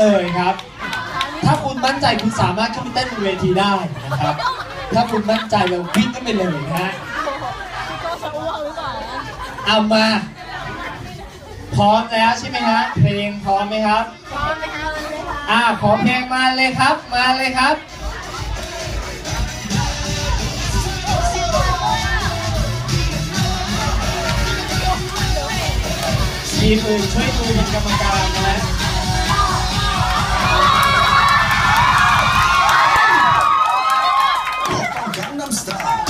เลยครับ ถ้าคุณมั่นใจคุณสามารถขึ้นไปเต้นบนเวทีได้นะครับ ถ้าคุณมั่นใจเราวิ่งขึ้นไปเลยนะฮะก็จะอ้วกหรือเปล่านะเอามา พร้อมแล้วใช่ไหมฮะเพลงพร้อมไหมครับ พร้อมไหมคะเลยค่ะอ่าขอเพลงมาเลยครับ มาเลยครับทีมอื่นช่วยดูเป็นกรรมการนะ Gangnam Style.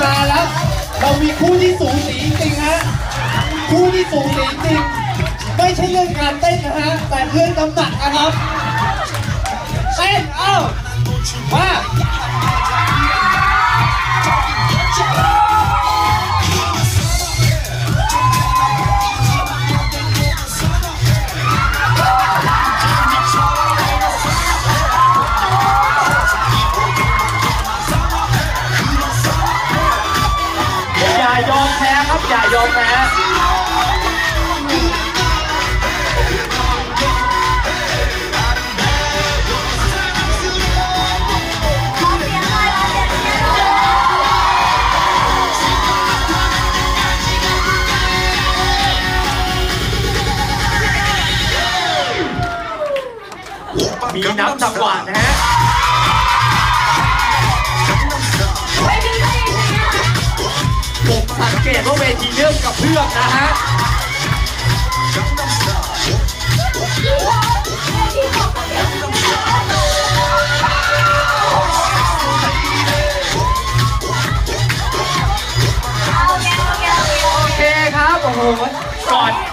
มาบน เรามีคู่ที่สูสีจริงฮะ คู่ที่สูสีจริง ไม่ใช่เรื่องการเต้นนะฮะ แต่เรื่องน้ำหนักนะครับ เต้น เอ้า มา อย่ายอมแพ้ครับอย่ายอมแพ้ขอเสียงหน่อยขอเสียงหน่อยมีนับจังหวะนะฮะาเวทีเรื่องกับเพื่อนนะฮะโอเคครับ โอ้โหก่อน